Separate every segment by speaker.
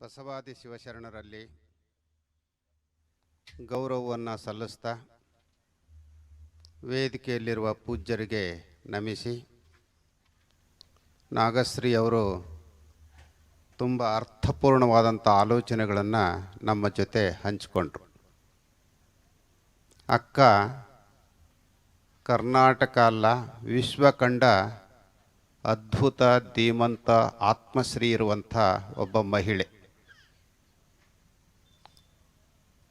Speaker 1: ಬಸವಾದಿ ಶಿವಶರಣರಲ್ಲಿ ಗೌರವವನ್ನು ಸಲ್ಲಿಸ್ತಾ ವೇದಿಕೆಯಲ್ಲಿರುವ ಪೂಜ್ಯರಿಗೆ ನಮಿಸಿ ನಾಗಶ್ರೀ ಅವರು ತುಂಬ ಅರ್ಥಪೂರ್ಣವಾದಂಥ ಆಲೋಚನೆಗಳನ್ನು ನಮ್ಮ ಜೊತೆ ಹಂಚಿಕೊಂಡ್ರು. ಅಕ್ಕ, ಕರ್ನಾಟಕ ಅಲ್ಲ, ವಿಶ್ವ ಕಂಡ ಅದ್ಭುತ, ಧೀಮಂತ, ಆತ್ಮಶ್ರೀ ಇರುವಂಥ ಒಬ್ಬ ಮಹಿಳೆ.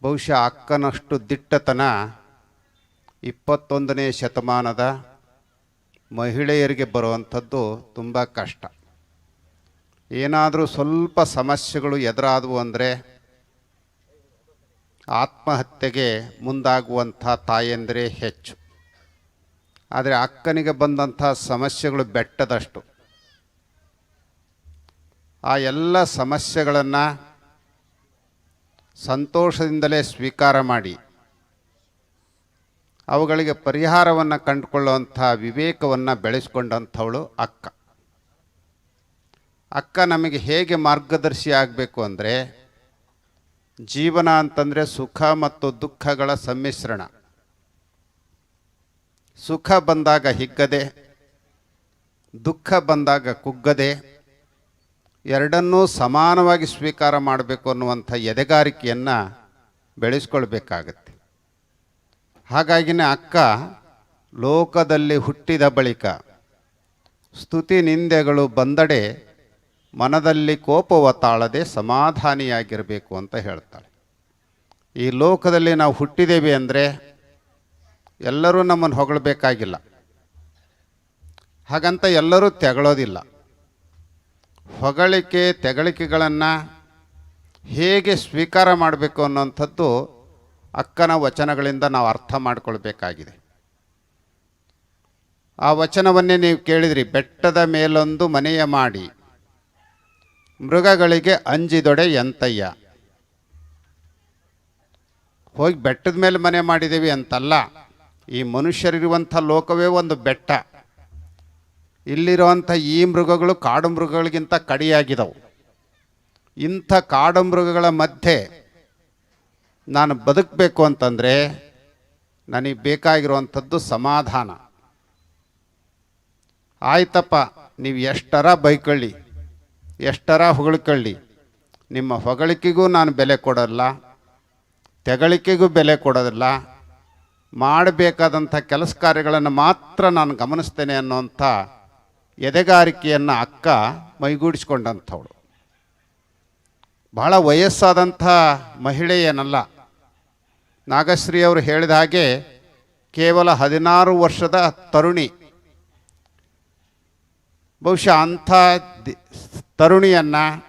Speaker 1: ಬಹುಶಃ ಅಕ್ಕನಷ್ಟು ದಿಟ್ಟತನ ಇಪ್ಪತ್ತೊಂದನೇ ಶತಮಾನದ ಮಹಿಳೆಯರಿಗೆ ಬರುವಂಥದ್ದು ತುಂಬ ಕಷ್ಟ. ಏನಾದರೂ ಸ್ವಲ್ಪ ಸಮಸ್ಯೆಗಳು ಎದುರಾದವು ಅಂದರೆ ಆತ್ಮಹತ್ಯೆಗೆ ಮುಂದಾಗುವಂಥ ತಾಯಂದಿರೇ ಹೆಚ್ಚು. ಆದರೆ ಅಕ್ಕನಿಗೆ ಬಂದಂಥ ಸಮಸ್ಯೆಗಳು ಬೆಟ್ಟದಷ್ಟು. ಆ ಎಲ್ಲ ಸಮಸ್ಯೆಗಳನ್ನು ಸಂತೋಷದಿಂದಲೇ ಸ್ವೀಕಾರ ಮಾಡಿ. ಅವುಗಳಿಗೆ ಪರಿಹಾರವನ್ನು ಕಂಡುಕೊಳ್ಳುವಂಥ ವಿವೇಕವನ್ನು ಬೆಳೆಸ್ಕೊಂಡಂಥವಳು ಅಕ್ಕ. ಅಕ್ಕ ನಮಗೆ ಹೇಗೆ ಮಾರ್ಗದರ್ಶಿ ಆಗಬೇಕು ಅಂದರೆ, ಜೀವನ ಅಂತಂದರೆ ಸುಖ ಮತ್ತು ದುಃಖಗಳ ಸಮ್ಮಿಶ್ರಣ. ಸುಖ ಬಂದಾಗ ಹಿಗ್ಗದೆ, ದುಃಖ ಬಂದಾಗ ಕುಗ್ಗದೆ ಎರಡನ್ನೂ ಸಮಾನವಾಗಿ ಸ್ವೀಕಾರ ಮಾಡಬೇಕು ಅನ್ನುವಂಥ ಎದೆಗಾರಿಕೆಯನ್ನು ಬೆಳೆಸ್ಕೊಳ್ಬೇಕಾಗತ್ತೆ. ಹಾಗಾಗಿನೇ ಅಕ್ಕ ಲೋಕದಲ್ಲಿ ಹುಟ್ಟಿದ ಬಳಿಕ ಸ್ತುತಿ ನಿಂದೆಗಳು ಬಂದಡೆ ಮನದಲ್ಲಿ ಕೋಪವ ತಾಳದೆ ಸಮಾಧಾನಿಯಾಗಿರಬೇಕು ಅಂತ ಹೇಳ್ತಾಳೆ. ಈ ಲೋಕದಲ್ಲಿ ನಾವು ಹುಟ್ಟಿದ್ದೇವೆ ಅಂದರೆ ಎಲ್ಲರೂ ನಮ್ಮನ್ನು ಹೊಗಳಬೇಕಾಗಿಲ್ಲ. ಹಾಗಂತ ಎಲ್ಲರೂ ತೆಗಳೋದಿಲ್ಲ. ಹೊಗಳಿಕೆ, ತೆಗಳಿಕೆಗಳನ್ನು ಹೇಗೆ ಸ್ವೀಕಾರ ಮಾಡಬೇಕು ಅನ್ನೋಂಥದ್ದು ಅಕ್ಕನ ವಚನಗಳಿಂದ ನಾವು ಅರ್ಥ ಮಾಡಿಕೊಳ್ಬೇಕಾಗಿದೆ. ಆ ವಚನವನ್ನೇ ನೀವು ಕೇಳಿದ್ರಿ, ಬೆಟ್ಟದ ಮೇಲೊಂದು ಮನೆಯ ಮಾಡಿ, ಮೃಗಗಳಿಗೆ ಅಂಜಿದೊಡೆ ಎಂತಯ್ಯ? ಹೋಗಿ ಬೆಟ್ಟದ ಮೇಲೆ ಮನೆ ಮಾಡಿದ್ದೀವಿ ಅಂತಲ್ಲ, ಈ ಮನುಷ್ಯರಿರುವಂಥ ಲೋಕವೇ ಒಂದು ಬೆಟ್ಟ. ಇಲ್ಲಿರುವಂಥ ಈ ಮೃಗಗಳು ಕಾಡು ಮೃಗಗಳಿಗಿಂತ ಕಡಿಯಾಗಿದ್ದವು ಇಂಥ ಕಾಡು ಮೃಗಗಳ ಮಧ್ಯೆ ನಾನು ಬದುಕಬೇಕು ಅಂತಂದರೆ ನನಗೆ ಬೇಕಾಗಿರುವಂಥದ್ದು ಸಮಾಧಾನ. ಆಯ್ತಪ್ಪ, ನೀವು ಎಷ್ಟರ ಬೈಕೊಳ್ಳಿ, ಎಷ್ಟರ ಹೊಗಳ್ಕೊಳ್ಳಿ, ನಿಮ್ಮ ಹೊಗಳಿಕೆಗೂ ನಾನು ಬೆಲೆ ಕೊಡೋಲ್ಲ ತೆಗಳಿಕೆಗೂ ಬೆಲೆ ಕೊಡೋದಿಲ್ಲ, ಮಾಡಬೇಕಾದಂಥ ಕೆಲಸ ಕಾರ್ಯಗಳನ್ನು ಮಾತ್ರ ನಾನು ಗಮನಿಸ್ತೇನೆ ಅನ್ನೋಂಥ ಎದೆಗಾರಿಕೆಯನ್ನು ಅಕ್ಕ ಮೈಗೂಡಿಸ್ಕೊಂಡಂಥವಳು. ಬಹಳ ವಯಸ್ಸಾದಂಥ ಮಹಿಳೆಯೇನಲ್ಲ. ನಾಗಶ್ರೀ ಅವರು ಹೇಳಿದ ಹಾಗೆ ಕೇವಲ ಹದಿನಾರು ವರ್ಷದ ತರುಣಿ. ಬಹುಶಃ ಅಂಥ ತರುಣಿಯನ್ನು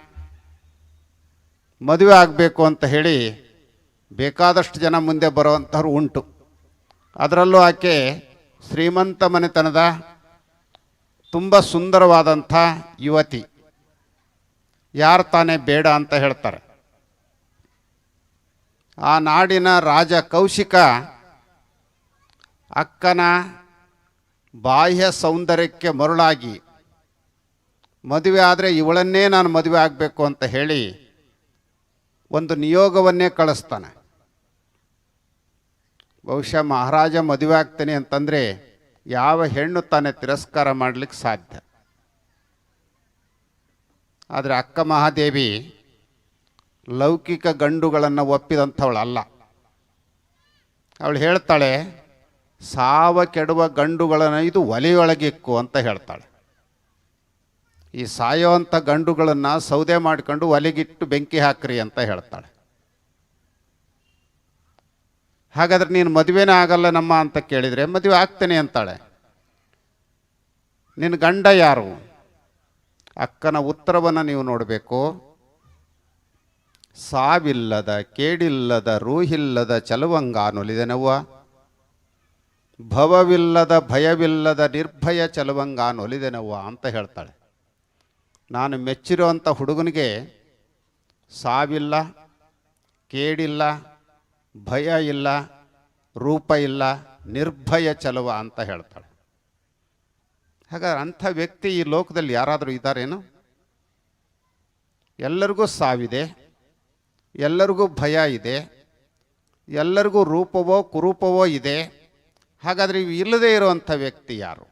Speaker 1: ಮದುವೆ ಆಗಬೇಕು ಅಂತ ಹೇಳಿ ಬೇಕಾದಷ್ಟು ಜನ ಮುಂದೆ ಬರುವಂಥವ್ರು ಉಂಟು. ಅದರಲ್ಲೂ ಆಕೆ ಶ್ರೀಮಂತ ಮನೆತನದ ತುಂಬ ಸುಂದರವಾದಂಥ ಯುವತಿ. ಯಾರು ತಾನೇ ಬೇಡ ಅಂತ ಹೇಳ್ತಾರೆ. ಆ ನಾಡಿನ ರಾಜ ಕೌಶಿಕ ಅಕ್ಕನ ಬಾಹ್ಯ ಸೌಂದರ್ಯಕ್ಕೆ ಮರುಳಾಗಿ, ಮದುವೆ ಆದರೆ ಇವಳನ್ನೇ ನಾನು ಮದುವೆ ಆಗಬೇಕು ಅಂತ ಹೇಳಿ ಒಂದು ನಿಯೋಗವನ್ನೇ ಕಳಿಸ್ತಾನೆ. ಬಹುಶಃ ಮಹಾರಾಜ ಮದುವೆ ಆಗ್ತಾನೆ ಅಂತಂದರೆ ಯಾವ ಹೆಣ್ಣು ತಾನೇ ತಿರಸ್ಕಾರ ಮಾಡಲಿಕ್ಕೆ ಸಾಧ್ಯ. ಆದರೆ ಅಕ್ಕ ಮಹಾದೇವಿ ಲೌಕಿಕ ಗಂಡುಗಳನ್ನು ಒಪ್ಪಿದಂಥವಳಲ್ಲ ಅವಳು ಹೇಳ್ತಾಳೆ, ಸಾವ ಕೆಡುವ ಗಂಡುಗಳನ್ನು ಇದು ಒಲೆಯೊಳಗಿಕ್ಕು ಅಂತ ಹೇಳ್ತಾಳೆ. ಈ ಸಾಯೋವಂಥ ಗಂಡುಗಳನ್ನು ಸೌದೆ ಮಾಡಿಕೊಂಡು ಒಲೆಗಿಟ್ಟು ಬೆಂಕಿ ಹಾಕ್ರಿ ಅಂತ ಹೇಳ್ತಾಳೆ. ಹಾಗಾದ್ರೆ ನೀನು ಮದುವೆನೇ ಆಗಲ್ಲ ನಮ್ಮ ಅಂತ ಕೇಳಿದರೆ ಮದುವೆ ಆಗ್ತೇನೆ ಅಂತಾಳೆ. ನಿನ್ನ ಗಂಡ ಯಾರು? ಅಕ್ಕನ ಉತ್ತರವನ್ನು ನೀವು ನೋಡಬೇಕು. ಸಾವಿಲ್ಲದ, ಕೇಡಿಲ್ಲದ, ರೂಹಿಲ್ಲದ ಚಲುವಂಗಾನೊಲಿದೆನವ್ವ ಭವವಿಲ್ಲದ, ಭಯವಿಲ್ಲದ, ನಿರ್ಭಯ ಚಲುವಂಗಾನೊಲಿದೆನವ್ವ ಅಂತ ಹೇಳ್ತಾಳೆ. ನಾನು ಮೆಚ್ಚಿರುವಂಥ ಹುಡುಗನಿಗೆ ಸಾವಿಲ್ಲ, ಕೇಡಿಲ್ಲ ಭಯ ಇಲ್ಲ, ರೂಪ ಇಲ್ಲ, ನಿರ್ಭಯ ಚಲುವ ಅಂತ ಹೇಳ್ತಾಳೆ. ಹಾಗಾದ್ರೆ ಅಂಥ ವ್ಯಕ್ತಿ ಈ ಲೋಕದಲ್ಲಿ ಯಾರಾದರೂ ಇದ್ದಾರೇನು? ಎಲ್ಲರಿಗೂ ಸಾವಿದೆ, ಎಲ್ಲರಿಗೂ ಭಯ ಇದೆ, ಎಲ್ಲರಿಗೂ ರೂಪವೋ ಕುರೂಪವೋ ಇದೆ. ಹಾಗಾದರೆ ಇವು ಇಲ್ಲದೇ ಇರುವಂಥ ವ್ಯಕ್ತಿ ಯಾರು?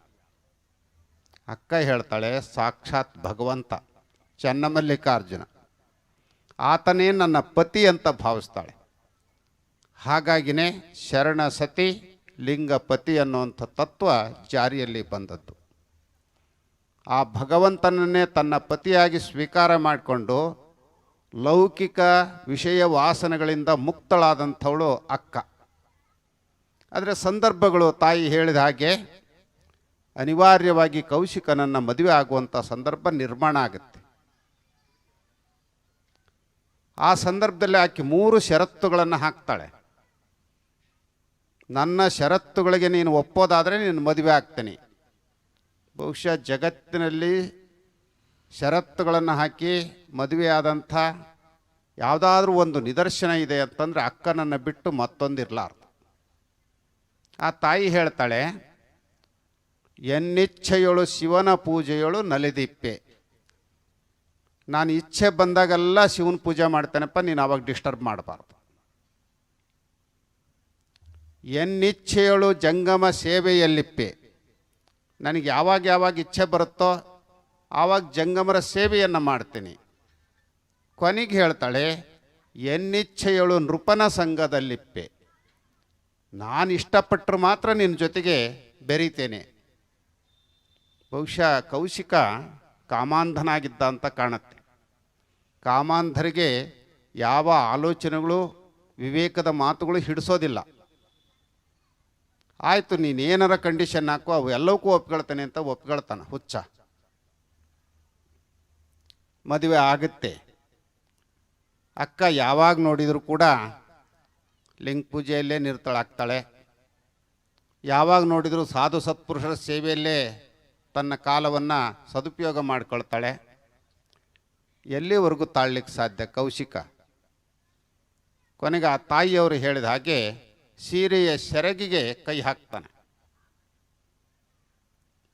Speaker 1: ಅಕ್ಕ ಹೇಳ್ತಾಳೆ, ಸಾಕ್ಷಾತ್ ಭಗವಂತ, ಚನ್ನಮಲ್ಲಿಕಾರ್ಜುನ. ಆತನೇ ನನ್ನ ಪತಿ ಅಂತ ಭಾವಿಸ್ತಾಳೆ. ಹಾಗಾಗಿನೇ ಶರಣ ಸತಿ ಲಿಂಗ ಪತಿ ಅನ್ನುವಂಥ ತತ್ವ ಜಾರಿಯಲ್ಲಿ ಬಂದದ್ದು. ಆ ಭಗವಂತನನ್ನೇ ತನ್ನ ಪತಿಯಾಗಿ ಸ್ವೀಕಾರ ಮಾಡಿಕೊಂಡು ಲೌಕಿಕ ವಿಷಯ ವಾಸನೆಗಳಿಂದ ಮುಕ್ತಳಾದಂಥವಳು ಅಕ್ಕ. ಆದರೆ ಸಂದರ್ಭಗಳು ತಾಯಿ ಹೇಳಿದ ಹಾಗೆ ಅನಿವಾರ್ಯವಾಗಿ ಕೌಶಿಕನನ್ನು ಮದುವೆ ಆಗುವಂಥ ಸಂದರ್ಭ ನಿರ್ಮಾಣ ಆಗುತ್ತೆ. ಆ ಸಂದರ್ಭದಲ್ಲಿ ಆಕೆ ಮೂರು ಷರತ್ತುಗಳನ್ನು ಹಾಕ್ತಾಳೆ. ನನ್ನ ಷರತ್ತುಗಳಿಗೆ ನೀನು ಒಪ್ಪೋದಾದರೆ ನೀನು ಮದುವೆ ಆಗ್ತೀನಿ. ಬಹುಶಃ ಜಗತ್ತಿನಲ್ಲಿ ಷರತ್ತುಗಳನ್ನು ಹಾಕಿ ಮದುವೆಯಾದಂಥ ಯಾವುದಾದ್ರೂ ಒಂದು ನಿದರ್ಶನ ಇದೆ ಅಂತಂದರೆ ಅಕ್ಕನನ್ನು ಬಿಟ್ಟು ಮತ್ತೊಂದಿರಲಾರ್ದು. ಆ ತಾಯಿ ಹೇಳ್ತಾಳೆ, ಎನ್ನಿಚ್ಛೆಯೊಳು ಶಿವನ ಪೂಜೆಯೊಳು ನಲಿದಿಪ್ಪೆ. ನಾನು ಇಚ್ಛೆ ಬಂದಾಗೆಲ್ಲ ಶಿವನ ಪೂಜೆ ಮಾಡ್ತೇನಪ್ಪ, ನೀನು ಆವಾಗ ಡಿಸ್ಟರ್ಬ್ ಮಾಡಬಾರ್ದು. ಎನ್ನಿಚ್ಛೆಯೊಳು ಜಂಗಮ ಸೇವೆಯಲ್ಲಿಪ್ಪೆ. ನನಗೆ ಯಾವಾಗ ಯಾವಾಗ ಇಚ್ಛೆ ಬರುತ್ತೋ ಆವಾಗ ಜಂಗಮರ ಸೇವೆಯನ್ನು ಮಾಡ್ತೀನಿ. ಕೊನೆಗೆ ಹೇಳ್ತಾಳೆ ಎನ್ನಿಚ್ಛೆಯಳು ನೃಪನ ಸಂಘದಲ್ಲಿಪ್ಪೆ. ನಾನು ಇಷ್ಟಪಟ್ಟರು ಮಾತ್ರ ನಿನ್ನ ಜೊತೆಗೆ ಬೆರೀತೇನೆ. ಬಹುಶಃ ಕೌಶಿಕ ಕಾಮಾಂಧನಾಗಿದ್ದ ಅಂತ ಕಾಣುತ್ತೆ. ಕಾಮಾಂಧರಿಗೆ ಯಾವ ಆಲೋಚನೆಗಳು, ವಿವೇಕದ ಮಾತುಗಳು ಹಿಡಿಸೋದಿಲ್ಲ. ಆಯಿತು ಏನಾರ ಕಂಡೀಷನ್ ಹಾಕು, ಅವು ಎಲ್ಲವಕ್ಕೂ ಒಪ್ಕೊಳ್ತಾನೆ ಅಂತ ಒಪ್ಕೊಳ್ತಾನೆ, ಹುಚ್ಚ. ಮದುವೆ ಆಗುತ್ತೆ. ಅಕ್ಕ ಯಾವಾಗ ನೋಡಿದರೂ ಕೂಡ ಲಿಂಗ ಪೂಜೆಯಲ್ಲೇ ನಿರ್ತಳಾಗ್ತಾಳೆ. ಯಾವಾಗ ನೋಡಿದರೂ ಸಾಧು ಸತ್ಪುರುಷರ ಸೇವೆಯಲ್ಲೇ ತನ್ನ ಕಾಲವನ್ನು ಸದುಪಯೋಗ ಮಾಡ್ಕೊಳ್ತಾಳೆ. ಎಲ್ಲಿವರೆಗೂ ತಾಳ್ಲಿಕ್ಕೆ ಸಾಧ್ಯ, ಕೌಶಿಕ? ಕೊನೆಗೆ ಆ ತಾಯಿಯವರು ಹೇಳಿದ ಹಾಗೆ ಸೀರೆಯ ಸೆರಗಿಗೆ ಕೈ ಹಾಕ್ತಾನೆ.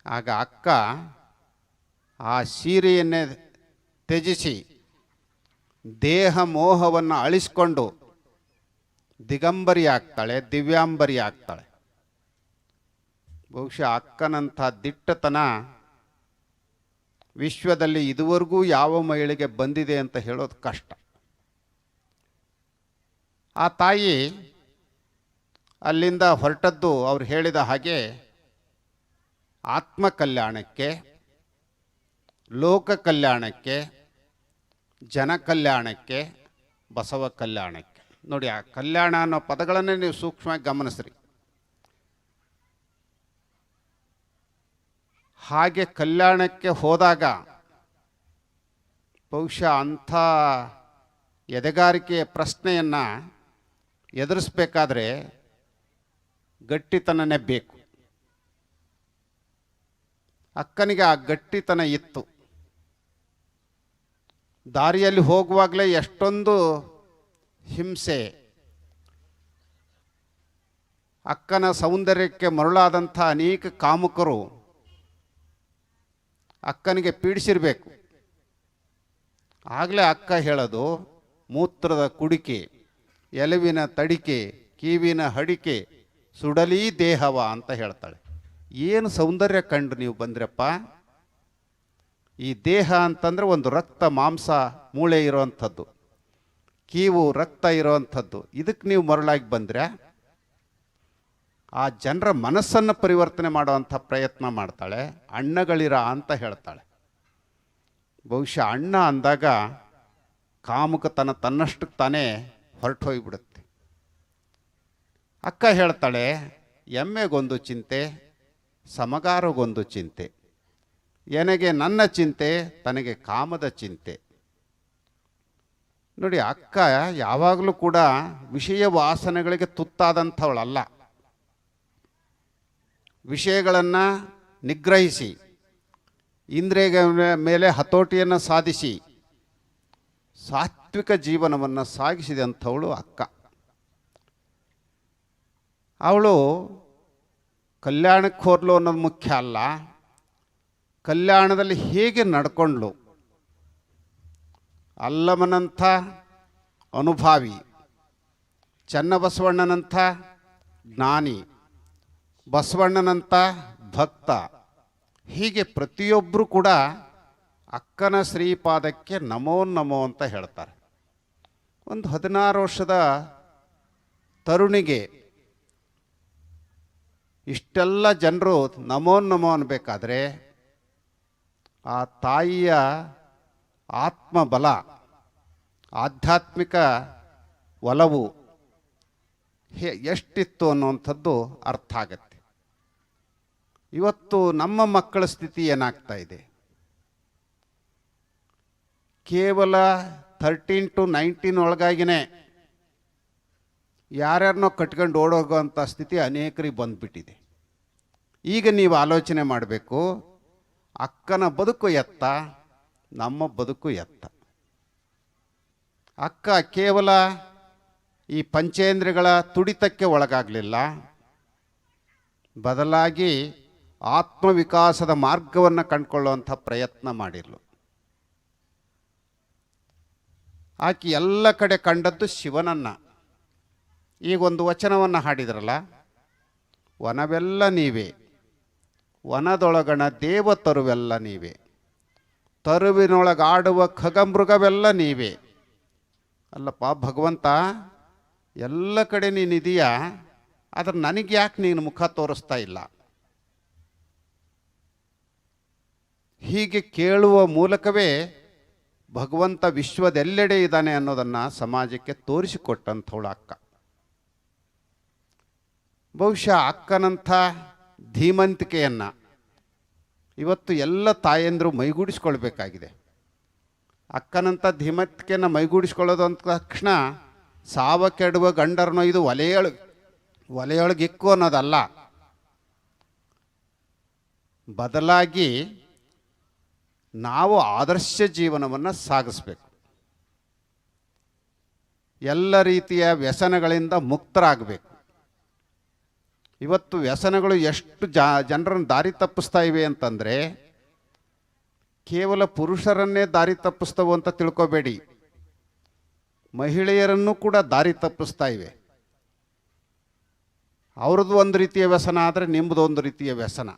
Speaker 1: ಆಗ ಅಕ್ಕ ಆ ಸೀರೆಯನ್ನೇ ತ್ಯಜಿಸಿ ದೇಹ ಮೋಹವನ್ನು ಅಳಿಸ್ಕೊಂಡು ದಿಗಂಬರಿ ಆಗ್ತಾಳೆ ದಿವ್ಯಾಂಬರಿ ಆಗ್ತಾಳೆ ಬಹುಶಃ ಅಕ್ಕನಂಥ ದಿಟ್ಟತನ ವಿಶ್ವದಲ್ಲಿ ಇದುವರೆಗೂ ಯಾವ ಮಹಿಳೆಗೆ ಬಂದಿದೆ ಅಂತ ಹೇಳೋದು ಕಷ್ಟ. ಆ ತಾಯಿ ಅಲ್ಲಿಂದ ಹೊರಟದ್ದು ಅವರು ಹೇಳಿದ ಹಾಗೆ ಆತ್ಮ ಕಲ್ಯಾಣಕ್ಕೆ ಲೋಕ ಕಲ್ಯಾಣಕ್ಕೆ ಜನ ಕಲ್ಯಾಣಕ್ಕೆ ಬಸವ ಕಲ್ಯಾಣಕ್ಕೆ ನೋಡಿ, ಆ ಕಲ್ಯಾಣ ಅನ್ನೋ ಪದಗಳನ್ನೇ ನೀವು ಸೂಕ್ಷ್ಮವಾಗಿ ಗಮನಿಸ್ರಿ. ಹಾಗೆ ಕಲ್ಯಾಣಕ್ಕೆ ಹೋದಾಗ ಬಹುಶಃ ಅಂಥ ಎದೆಗಾರಿಕೆಯ ಪ್ರಶ್ನೆಯನ್ನು ಎದುರಿಸ್ಬೇಕಾದ್ರೆ ಗಟ್ಟಿತನನೇ ಬೇಕು. ಅಕ್ಕನಿಗೆ ಆ ಗಟ್ಟಿತನ ಇತ್ತು. ದಾರಿಯಲ್ಲಿ ಹೋಗುವಾಗಲೇ ಎಷ್ಟೊಂದು ಹಿಂಸೆ. ಅಕ್ಕನ ಸೌಂದರ್ಯಕ್ಕೆ ಮರುಳಾದಂಥ ಅನೇಕ ಕಾಮುಕರು ಅಕ್ಕನಿಗೆ ಪೀಡಿಸಿರಬೇಕು. ಆಗಲೇ ಅಕ್ಕ ಹೇಳೋದು, ಮೂತ್ರದ ಕುಡಿಕೆ, ಎಲುವಿನ ತಡಿಕೆ, ಕಿವಿನ ಹಡಿಕೆ ಸುಡಲೀ ದೇಹವ ಅಂತ ಹೇಳ್ತಾಳೆ. ಏನು ಸೌಂದರ್ಯ ಕಂಡು ನೀವು ಬಂದ್ರಪ್ಪ? ಈ ದೇಹ ಅಂತಂದರೆ ಒಂದು ರಕ್ತ ಮಾಂಸ ಮೂಳೆ ಇರೋವಂಥದ್ದು ಕೀವು ರಕ್ತ ಇರೋವಂಥದ್ದು ಇದಕ್ಕೆ ನೀವು ಮರಳಾಗಿ ಬಂದರೆ ಆ ಜನರ ಮನಸ್ಸನ್ನು ಪರಿವರ್ತನೆ ಮಾಡುವಂಥ ಪ್ರಯತ್ನ ಮಾಡ್ತಾಳೆ, ಅಣ್ಣಗಳಿರ ಅಂತ ಹೇಳ್ತಾಳೆ. ಬಹುಶಃ ಅಣ್ಣ ಅಂದಾಗ ಕಾಮುಕತನ ತನ್ನಷ್ಟಕ್ಕೆ ತಾನೇ ಹೊರಟು ಹೋಗಿಬಿಡುತ್ತೆ ಅಕ್ಕ ಹೇಳ್ತಾಳೆ, ಎಮ್ಮೆಗೊಂದು ಚಿಂತೆ, ಸಮಗಾರಗೊಂದು ಚಿಂತೆ. ಎನಗೆ ನನ್ನ ಚಿಂತೆ, ತನಗೆ ಕಾಮದ ಚಿಂತೆ. ನೋಡಿ, ಅಕ್ಕ ಯಾವಾಗಲೂ ಕೂಡ ವಿಷಯ ವಾಸನೆಗಳಿಗೆ ತುತ್ತಾದಂಥವಳಲ್ಲ. ವಿಷಯಗಳನ್ನು ನಿಗ್ರಹಿಸಿ ಇಂದ್ರಿಯ ಮೇಲೆ ಹತೋಟಿಯನ್ನು ಸಾಧಿಸಿ, ಸಾತ್ವಿಕ ಜೀವನವನ್ನು ಸಾಗಿಸಿದಂಥವಳು ಅಕ್ಕ. ಅವಳು ಕಲ್ಯಾಣಕ್ಕೆ ಹೋರ್ಲು ಅನ್ನೋದು ಮುಖ್ಯ ಅಲ್ಲ. ಕಲ್ಯಾಣದಲ್ಲಿ ಹೇಗೆ ನಡ್ಕೊಂಡ್ಳು? ಅಲ್ಲಮನಂಥ ಅನುಭಾವಿ, ಚನ್ನಬಸವಣ್ಣನಂಥ ಜ್ಞಾನಿ, ಬಸವಣ್ಣನಂಥ ಭಕ್ತ, ಹೀಗೆ ಪ್ರತಿಯೊಬ್ಬರು ಕೂಡ ಅಕ್ಕನ ಶ್ರೀಪಾದಕ್ಕೆ ನಮೋ ನಮೋ ಅಂತ ಹೇಳ್ತಾರೆ. ಒಂದು ಹದಿನಾರು ವರ್ಷದ ತರುಣಿಗೆ ಇಷ್ಟೆಲ್ಲ ಜನರು ನಮೋ ನಮೋ ಅನ್ಬೇಕಾದ್ರೆ ಆ ತಾಯಿಯ ಆತ್ಮಬಲ, ಆಧ್ಯಾತ್ಮಿಕ ಒಲವು ಹೇ ಎಷ್ಟಿತ್ತು ಅನ್ನುವಂಥದ್ದು ಅರ್ಥ ಆಗತ್ತೆ. ಇವತ್ತು ನಮ್ಮ ಮಕ್ಕಳ ಸ್ಥಿತಿ ಏನಾಗ್ತಾ ಇದೆ? ಕೇವಲ ಥರ್ಟೀನ್ ಟು ನೈನ್ಟೀನ್ ಒಳಗಾಗಿನೇ ಯಾರ್ಯಾರನ್ನೋ ಕಟ್ಕೊಂಡು ಓಡೋಗೋಂಥ ಸ್ಥಿತಿ ಅನೇಕರಿಗೆ ಬಂದ್ಬಿಟ್ಟಿದೆ. ಈಗ ನೀವು ಆಲೋಚನೆ ಮಾಡಬೇಕು, ಅಕ್ಕನ ಬದುಕು ಎತ್ತ, ನಮ್ಮ ಬದುಕು ಎತ್ತ. ಅಕ್ಕ ಕೇವಲ ಈ ಪಂಚೇಂದ್ರಗಳ ತುಡಿತಕ್ಕೆ ಒಳಗಾಗಲಿಲ್ಲ. ಬದಲಾಗಿ ಆತ್ಮವಿಕಾಸದ ಮಾರ್ಗವನ್ನು ಕಂಡುಕೊಳ್ಳುವಂಥ ಪ್ರಯತ್ನ ಮಾಡಿರಲು ಆಕೆ ಎಲ್ಲ ಕಡೆ ಕಂಡದ್ದು ಶಿವನನ್ನ. ಈಗ ಒಂದು ವಚನವನ್ನು ಹಾಡಿದ್ರಲ್ಲ, ವನವೆಲ್ಲ ನೀವೇ, ವನದೊಳಗಣ ದೇವ ತರುವೆಲ್ಲ ನೀವೇ, ತರುವಿನೊಳಗಾಡುವ ಖಗಮೃಗವೆಲ್ಲ ನೀವೇ. ಅಲ್ಲಪ್ಪ, ಭಗವಂತ, ಎಲ್ಲ ಕಡೆ ನೀನಿದೆಯಾ ಆದರೆ ನನಗೆ ಯಾಕೆ ನೀನು ಮುಖ ತೋರಿಸ್ತಾ ಇಲ್ಲ? ಹೀಗೆ ಕೇಳುವ ಮೂಲಕವೇ ಭಗವಂತ ವಿಶ್ವದೆಲ್ಲೆಡೆ ಇದ್ದಾನೆ ಅನ್ನೋದನ್ನು ಸಮಾಜಕ್ಕೆ ತೋರಿಸಿಕೊಟ್ಟಂಥವಳು ಅಕ್ಕ ಬಹುಶಃ ಅಕ್ಕನಂಥ ಧೀಮಂತಿಕೆಯನ್ನು ಇವತ್ತು ಎಲ್ಲ ತಾಯಂದರು ಮೈಗೂಡಿಸ್ಕೊಳ್ಬೇಕಾಗಿದೆ. ಅಕ್ಕನಂಥ ಧೀಮಂತಿಕೆಯನ್ನು ಮೈಗೂಡಿಸ್ಕೊಳ್ಳೋದು ಅಂದ ತಕ್ಷಣ ಸಾವ ಕೆಡುವ ಗಂಡರನ್ನೋ ಇದು ಒಲೆಯೊಳಗೆ ಒಲೆಯೊಳಗೆ ಇಕ್ಕು ಅನ್ನೋದಲ್ಲ. ಬದಲಾಗಿ ನಾವು ಆದರ್ಶ ಜೀವನವನ್ನು ಸಾಗಿಸ್ಬೇಕು. ಎಲ್ಲ ರೀತಿಯ ವ್ಯಸನಗಳಿಂದ ಮುಕ್ತರಾಗಬೇಕು. ಇವತ್ತು ವ್ಯಸನಗಳು ಎಷ್ಟು ಜಾ, ಜನರನ್ನು ದಾರಿ ತಪ್ಪಿಸ್ತಾ ಇವೆ ಅಂತಂದರೆ ಕೇವಲ ಪುರುಷರನ್ನೇ ದಾರಿ ತಪ್ಪಿಸ್ತವು ಅಂತ ತಿಳ್ಕೊಬೇಡಿ. ಮಹಿಳೆಯರನ್ನು ಕೂಡ ದಾರಿ ತಪ್ಪಿಸ್ತಾ ಇವೆ. ಅವ್ರದ್ದು ಒಂದು ರೀತಿಯ ವ್ಯಸನ ಆದರೆ ನಿಮ್ಮದು ಒಂದು ರೀತಿಯ ವ್ಯಸನ.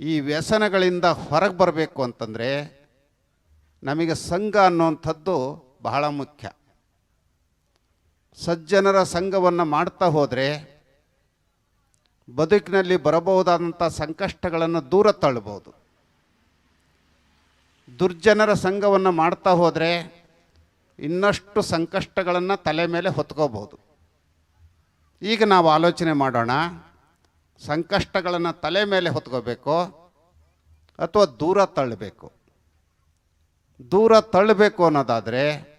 Speaker 1: ಈ ವ್ಯಸನಗಳಿಂದ ಹೊರಗೆ ಬರಬೇಕು ಅಂತಂದರೆ ನಮಗೆ ಸಂಘ ಅನ್ನುವಂಥದ್ದು ಬಹಳ ಮುಖ್ಯ. ಸಜ್ಜನರ ಸಂಘವನ್ನು ಮಾಡ್ತಾ ಹೋದರೆ ಬದುಕಿನಲ್ಲಿ ಬರಬಹುದಾದಂಥ ಸಂಕಷ್ಟಗಳನ್ನು ದೂರ ತಳ್ಳಬಹುದು. ದುರ್ಜನರ ಸಂಘವನ್ನು ಮಾಡ್ತಾ ಹೋದರೆ ಇನ್ನಷ್ಟು ಸಂಕಷ್ಟಗಳನ್ನು ತಲೆ ಮೇಲೆ ಹೊತ್ಕೋಬಹುದು. ಈಗ ನಾವು ಆಲೋಚನೆ ಮಾಡೋಣ, ಸಂಕಷ್ಟಗಳನ್ನು ತಲೆ ಮೇಲೆ ಹೊತ್ಕೋಬೇಕು ಅಥವಾ ದೂರ ತಳ್ಳಬೇಕು? ದೂರ ತಳ್ಳಬೇಕು ಅನ್ನೋದಾದರೆ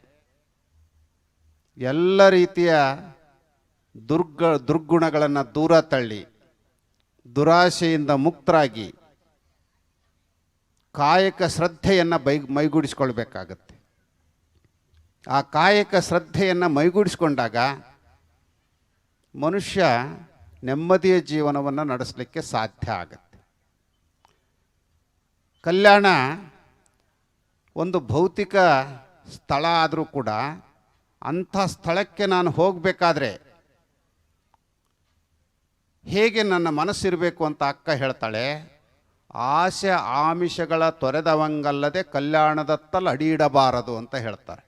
Speaker 1: ಎಲ್ಲ ರೀತಿಯ ದುರ್ಗ, ದುರ್ಗುಣಗಳನ್ನು ದೂರ ತಳ್ಳಿ. ದುರಾಶೆಯಿಂದ ಮುಕ್ತರಾಗಿ ಕಾಯಕ ಶ್ರದ್ಧೆಯನ್ನು ಬೈ ಮೈಗೂಡಿಸ್ಕೊಳ್ಬೇಕಾಗತ್ತೆ. ಆ ಕಾಯಕ ಶ್ರದ್ಧೆಯನ್ನು ಮೈಗೂಡಿಸ್ಕೊಂಡಾಗ ಮನುಷ್ಯ ನೆಮ್ಮದಿಯ ಜೀವನವನ್ನು ನಡೆಸಲಿಕ್ಕೆ ಸಾಧ್ಯ ಆಗತ್ತೆ. ಕಲ್ಯಾಣ ಒಂದು ಭೌತಿಕ ಸ್ಥಳ ಆದರೂ ಕೂಡ ಅಂಥ ಸ್ಥಳಕ್ಕೆ ನಾನು ಹೋಗಬೇಕಾದ್ರೆ ಹೇಗೆ ನನ್ನ ಮನಸ್ಸಿರಬೇಕು ಅಂತ ಅಕ್ಕ ಹೇಳ್ತಾಳೆ, ಆಸೆ ಆಮಿಷಗಳ ತೊರೆದವಂಗಲ್ಲದೆ ಕಲ್ಯಾಣದತ್ತಲ್ಲಿ ಅಡಿ ಇಡಬಾರದು ಅಂತ ಹೇಳ್ತಾರೆ.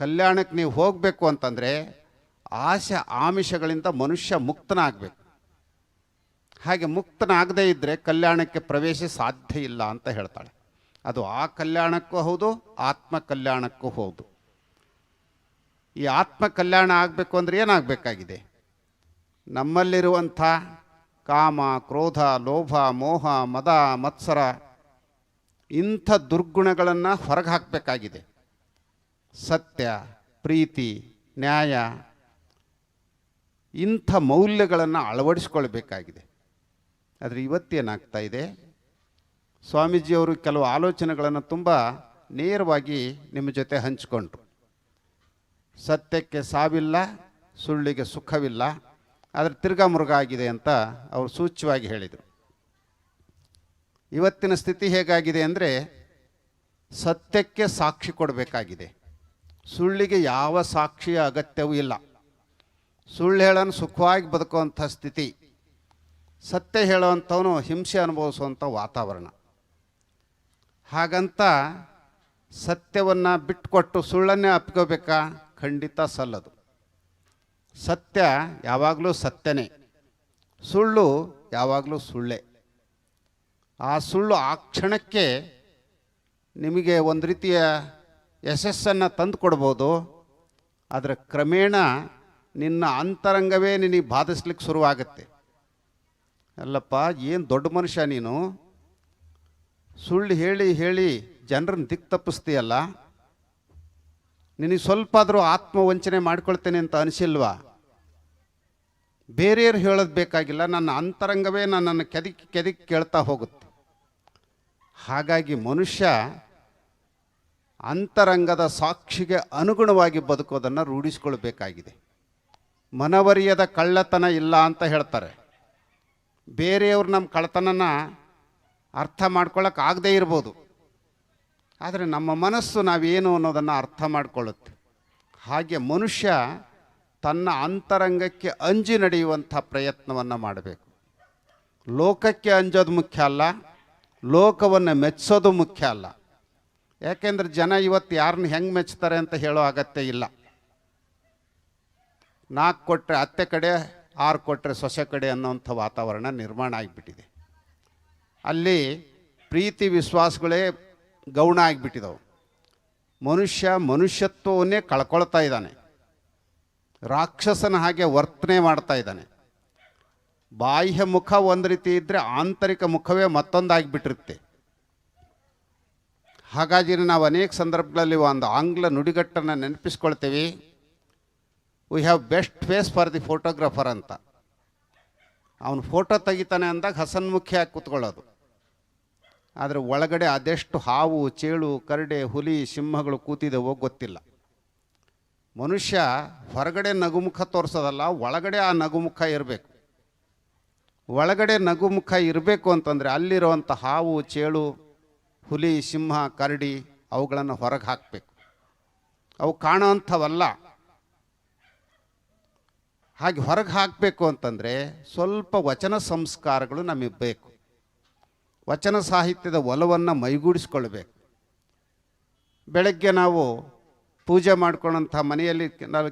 Speaker 1: ಕಲ್ಯಾಣಕ್ಕೆ ನೀವು ಹೋಗಬೇಕು ಅಂತಂದರೆ ಆಸೆ ಆಮಿಷಗಳಿಂದ ಮನುಷ್ಯ ಮುಕ್ತನಾಗಬೇಕು. ಹಾಗೆ ಮುಕ್ತನಾಗದೇ ಇದ್ದರೆ ಕಲ್ಯಾಣಕ್ಕೆ ಪ್ರವೇಶ ಸಾಧ್ಯ ಇಲ್ಲ ಅಂತ ಹೇಳ್ತಾಳೆ. ಅದು ಆ ಕಲ್ಯಾಣಕ್ಕೂ ಹೌದು, ಆತ್ಮ ಕಲ್ಯಾಣಕ್ಕೂ ಹೌದು. ಈ ಆತ್ಮ ಕಲ್ಯಾಣ ಆಗಬೇಕು ಅಂದರೆ ಏನಾಗಬೇಕಾಗಿದೆ? ನಮ್ಮಲ್ಲಿರುವಂಥ ಕಾಮ, ಕ್ರೋಧ, ಲೋಭ, ಮೋಹ, ಮದ, ಮತ್ಸರ ಇಂಥ ದುರ್ಗುಣಗಳನ್ನು ಹೊರಗೆ ಹಾಕಬೇಕಾಗಿದೆ ಸತ್ಯ, ಪ್ರೀತಿ, ನ್ಯಾಯ ಇಂಥ ಮೌಲ್ಯಗಳನ್ನು ಅಳವಡಿಸ್ಕೊಳ್ಬೇಕಾಗಿದೆ. ಆದರೆ ಇವತ್ತೇನಾಗ್ತಾ ಇದೆ? ಸ್ವಾಮೀಜಿಯವರು ಕೆಲವು ಆಲೋಚನೆಗಳನ್ನು ತುಂಬ ನೇರವಾಗಿ ನಿಮ್ಮ ಜೊತೆ ಹಂಚಿಕೊಂಡ್ರು. ಸತ್ಯಕ್ಕೆ ಸಾವಿಲ್ಲ, ಸುಳ್ಳಿಗೆ ಸುಖವಿಲ್ಲ. ಆದರೆ ತಿರ್ಗಾ ಮುರುಗ ಆಗಿದೆ ಅಂತ ಅವರು ಸೂಚ್ಯವಾಗಿ ಹೇಳಿದರು. ಇವತ್ತಿನ ಸ್ಥಿತಿ ಹೇಗಾಗಿದೆ ಅಂದರೆ ಸತ್ಯಕ್ಕೆ ಸಾಕ್ಷಿ ಕೊಡಬೇಕಾಗಿದೆ. ಸುಳ್ಳಿಗೆ ಯಾವ ಸಾಕ್ಷಿಯ ಅಗತ್ಯವೂ ಇಲ್ಲ. ಸುಳ್ಳು ಹೇಳೋನು ಸುಖವಾಗಿ ಬದುಕುವಂಥ ಸ್ಥಿತಿ. ಸತ್ಯ ಹೇಳುವಂಥವನು ಹಿಂಸೆ ಅನುಭವಿಸುವಂಥ ವಾತಾವರಣ. ಹಾಗಂತ ಸತ್ಯವನ್ನು ಬಿಟ್ಟುಕೊಟ್ಟು ಸುಳ್ಳನ್ನೇ ಅಪ್ಕೋಬೇಕಾ ಖಂಡಿತ ಸಲ್ಲದು. ಸತ್ಯ ಯಾವಾಗಲೂ ಸತ್ಯನೇ. ಸುಳ್ಳು ಯಾವಾಗಲೂ ಸುಳ್ಳೆ. ಆ ಸುಳ್ಳು ಆ ಕ್ಷಣಕ್ಕೆ ನಿಮಗೆ ಒಂದು ರೀತಿಯ ಯಶಸ್ಸನ್ನು ತಂದು ಕೊಡ್ಬೋದು ಆದರೆ ಕ್ರಮೇಣ ನಿನ್ನ ಅಂತರಂಗವೇ ನಿನಗೆ ಬಾಧಿಸ್ಲಿಕ್ಕೆ ಶುರುವಾಗುತ್ತೆ. ಅಲ್ಲಪ್ಪ, ಏನು ದೊಡ್ಡ ಮನುಷ್ಯ ನೀನು? ಸುಳ್ಳು ಹೇಳಿ ಹೇಳಿ ಜನರನ್ನು ದಿಕ್ಕು ತಪ್ಪಿಸ್ತೀಯಲ್ಲ ನಿನಗೆ ಸ್ವಲ್ಪ ಆದರೂ ಆತ್ಮವಂಚನೆ ಮಾಡ್ಕೊಳ್ತೇನೆ ಅಂತ ಅನಿಸಿಲ್ವಾ? ಬೇರೆಯವ್ರು ಹೇಳೋದು ಬೇಕಾಗಿಲ್ಲ, ನನ್ನ ಅಂತರಂಗವೇ ನನ್ನನ್ನು ಕೆದಕಿ ಕೆದಕಿ ಕೇಳ್ತಾ ಹೋಗುತ್ತೆ. ಹಾಗಾಗಿ ಮನುಷ್ಯ ಅಂತರಂಗದ ಸಾಕ್ಷಿಗೆ ಅನುಗುಣವಾಗಿ ಬದುಕೋದನ್ನು ರೂಢಿಸ್ಕೊಳ್ಬೇಕಾಗಿದೆ. ಮನವರಿಯದ ಕಳ್ಳತನ ಇಲ್ಲ ಅಂತ ಹೇಳ್ತಾರೆ. ಬೇರೆಯವ್ರು ನಮ್ಮ ಕಳ್ಳತನನ ಅರ್ಥ ಮಾಡ್ಕೊಳ್ಳೋಕ್ಕಾಗದೇ ಇರ್ಬೋದು. ಆದರೆ ನಮ್ಮ ಮನಸ್ಸು ನಾವೇನು ಅನ್ನೋದನ್ನು ಅರ್ಥ ಮಾಡಿಕೊಳ್ಳುತ್ತೆ. ಹಾಗೆ ಮನುಷ್ಯ ತನ್ನ ಅಂತರಂಗಕ್ಕೆ ಅಂಜಿ ನಡೆಯುವಂಥ ಪ್ರಯತ್ನವನ್ನು ಮಾಡಬೇಕು. ಲೋಕಕ್ಕೆ ಅಂಜೋದು ಮುಖ್ಯ ಅಲ್ಲ, ಲೋಕವನ್ನು ಮೆಚ್ಚೋದು ಮುಖ್ಯ ಅಲ್ಲ. ಯಾಕೆಂದ್ರೆ ಜನ ಇವತ್ತು ಯಾರನ್ನ ಹೆಂಗೆ ಮೆಚ್ತಾರೆ ಅಂತ ಹೇಳೋ ಅಗತ್ಯ ಇಲ್ಲ. ನಾಲ್ಕು ಕೊಟ್ಟರೆ ಅತ್ತೆ ಕಡೆ, ಆರು ಕೊಟ್ಟರೆ ಸೊಸೆ ಕಡೆ ಅನ್ನೋಂಥ ವಾತಾವರಣ ನಿರ್ಮಾಣ ಆಗಿಬಿಟ್ಟಿದೆ. ಅಲ್ಲಿ ಪ್ರೀತಿ, ವಿಶ್ವಾಸಗಳೇ ಗೌಣ ಆಗಿಬಿಟ್ಟಿದವು. ಮನುಷ್ಯ ಮನುಷ್ಯತ್ವವನ್ನೇ ಕಳ್ಕೊಳ್ತಾ ಇದ್ದಾನೆ. ರಾಕ್ಷಸನ ಹಾಗೆ ವರ್ತನೆ ಮಾಡ್ತಾ ಇದ್ದಾನೆ. ಬಾಹ್ಯ ಮುಖ ಒಂದು ರೀತಿ ಇದ್ದರೆ ಆಂತರಿಕ ಮುಖವೇ ಮತ್ತೊಂದಾಗಿಬಿಟ್ಟಿರುತ್ತೆ ಹಾಗಾಗಿ ನಾವು ಅನೇಕ ಸಂದರ್ಭಗಳಲ್ಲಿ ಒಂದು ಆಂಗ್ಲ ನುಡಿಗಟ್ಟನ್ನು ನೆನಪಿಸ್ಕೊಳ್ತೀವಿ. We have best face for the photographer ಅಂತ. ಅವನು ಫೋಟೋ ತೆಗಿತಾನೆ ಅಂದಾಗ ಹಸನ್ಮುಖಿಯಾಗಿ ಕೂತ್ಕೊಳ್ಳೋದು. ಆದರೆ ಒಳಗಡೆ ಅದೆಷ್ಟು ಹಾವು, ಚೇಳು, ಕರಡೆ, ಹುಲಿ, ಸಿಂಹಗಳು ಕೂತಿದವೋ ಗೊತ್ತಿಲ್ಲ. ಮನುಷ್ಯ ಹೊರಗಡೆ ನಗುಮುಖ ತೋರಿಸೋದಲ್ಲ, ಒಳಗಡೆ ಆ ನಗುಮುಖ ಇರಬೇಕು. ಒಳಗಡೆ ನಗುಮುಖ ಇರಬೇಕು ಅಂತಂದರೆ ಅಲ್ಲಿರುವಂಥ ಹಾವು, ಚೇಳು, ಹುಲಿ, ಸಿಂಹ, ಕರಡಿ ಅವುಗಳನ್ನು ಹೊರಗೆ ಹಾಕಬೇಕು. ಅವು ಕಾಣೋವಂಥವಲ್ಲ. ಹಾಗೆ ಹೊರಗೆ ಹಾಕಬೇಕು ಅಂತಂದರೆ ಸ್ವಲ್ಪ ವಚನ ಸಂಸ್ಕಾರಗಳು ನಮಗೆ ಬೇಕು. ವಚನ ಸಾಹಿತ್ಯದ ಒಲವನ್ನು ಮೈಗೂಡಿಸ್ಕೊಳ್ಬೇಕು. ಬೆಳಗ್ಗೆ ನಾವು ಪೂಜೆ ಮಾಡ್ಕೊಳ್ಳೋಂಥ ಮನೆಯಲ್ಲಿ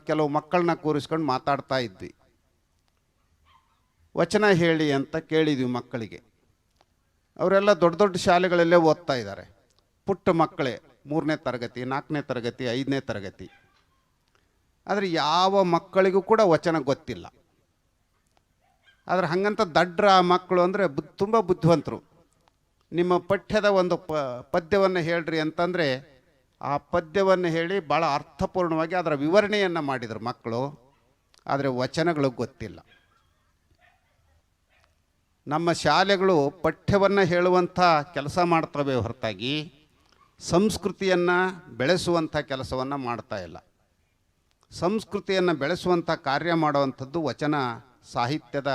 Speaker 1: ಕೆಲವು ಮಕ್ಕಳನ್ನ ಕೂರಿಸ್ಕೊಂಡು ಮಾತಾಡ್ತಾ ಇದ್ವಿ. ವಚನ ಹೇಳಿ ಅಂತ ಕೇಳಿದ್ವಿ ಮಕ್ಕಳಿಗೆ. ಅವರೆಲ್ಲ ದೊಡ್ಡ ದೊಡ್ಡ ಶಾಲೆಗಳಲ್ಲೇ ಓದ್ತಾ ಇದ್ದಾರೆ. ಪುಟ್ಟ ಮಕ್ಕಳೇ, ಮೂರನೇ ತರಗತಿ, ನಾಲ್ಕನೇ ತರಗತಿ, ಐದನೇ ತರಗತಿ. ಆದರೆ ಯಾವ ಮಕ್ಕಳಿಗೂ ಕೂಡ ವಚನ ಗೊತ್ತಿಲ್ಲ. ಆದರೆ ಹಾಗಂತ ದಡ್ರ ಮಕ್ಕಳು ಅಂದರೆ ಬು, ತುಂಬ ಬುದ್ಧಿವಂತರು. ನಿಮ್ಮ ಪಠ್ಯದ ಒಂದು ಪ, ಪದ್ಯವನ್ನು ಹೇಳ್ರಿ ಅಂತಂದರೆ ಆ ಪದ್ಯವನ್ನು ಹೇಳಿ ಭಾಳ ಅರ್ಥಪೂರ್ಣವಾಗಿ ಅದರ ವಿವರಣೆಯನ್ನು ಮಾಡಿದರು ಮಕ್ಕಳು. ಆದರೆ ವಚನಗಳು ಗೊತ್ತಿಲ್ಲ. ನಮ್ಮ ಶಾಲೆಗಳು ಪಠ್ಯವನ್ನು ಹೇಳುವಂಥ ಕೆಲಸ ಮಾಡ್ತವೆ ಹೊರತಾಗಿ, ಸಂಸ್ಕೃತಿಯನ್ನು ಬೆಳೆಸುವಂಥ ಕೆಲಸವನ್ನು ಮಾಡ್ತಾ ಇಲ್ಲ. ಸಂಸ್ಕೃತಿಯನ್ನು ಬೆಳೆಸುವಂಥ ಕಾರ್ಯ ಮಾಡುವಂಥದ್ದು ವಚನ ಸಾಹಿತ್ಯದ